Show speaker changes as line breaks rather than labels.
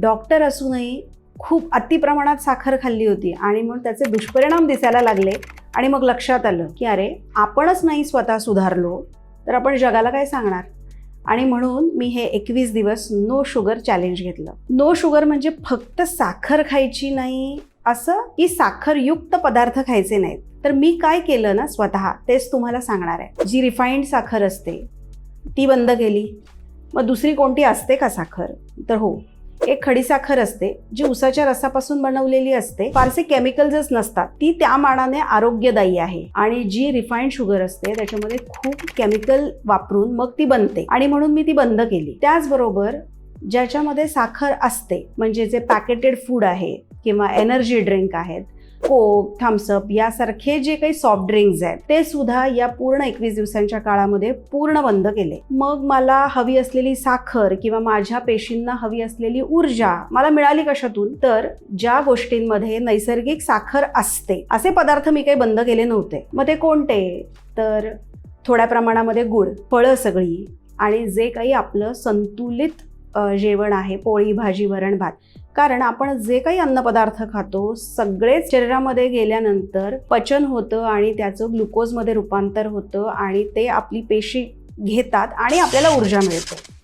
Doctor असूनही खूप अतिप्रमाणात साखर खाल्ली होती आणि मग त्याचे दुष्परिणाम दिसायला लागले आणि मग लक्षात आलं की अरे आपणच नाही स्वतः सुधारलो तर आपण जगाला काय सांगणार? आणि म्हणून मी हे एकवीस दिवस नो शुगर चॅलेंज घेतलं. नो शुगर म्हणजे फक्त साखर खायची नाही असं की साखरयुक्त पदार्थ खायचे नाहीत. तर मी काय केलं ना स्वतः? तेच तुम्हाला सांगणार आहे. जी रिफाईंड साखर असते ती बंद केली. मग दुसरी कोणती असते का साखर? तर हो एक खडीसाखर असते जी उसाच्या रसापासून बनवलेली असते. फारसे केमिकल्सच नसतात. ती त्या मानाने आरोग्यदायी आहे. आणि जी रिफाईंड शुगर असते त्याच्यामध्ये खूप केमिकल वापरून मग ती बनते. आणि म्हणून मी ती बंद केली. त्याचबरोबर ज्याच्यामध्ये साखर असते म्हणजे जे पॅकेटेड फूड आहे किंवा एनर्जी ड्रिंक आहेत कोक थम्सअप यासारखे जे काही सॉफ्ट ड्रिंक्स आहेत ते सुद्धा या पूर्ण एकवीस दिवसांच्या काळामध्ये पूर्ण बंद केले. मग मला हवी असलेली साखर किंवा माझ्या पेशींना हवी असलेली ऊर्जा मला मिळाली कशातून? तर ज्या गोष्टींमध्ये नैसर्गिक साखर असते असे पदार्थ मी काही बंद केले नव्हते. मग ते कोणते? तर थोड्या प्रमाणामध्ये गुळ फळं सगळी आणि जे काही आपलं संतुलित जेवण आहे पोळी भाजी वरण भात. कारण आपण जे काही अन्नपदार्थ खातो सगळेच शरीरामध्ये गेल्यानंतर पचन होतं आणि त्याचं ग्लुकोजमध्ये रूपांतर होतं आणि ते आपली पेशी घेतात आणि आपल्याला ऊर्जा मिळते.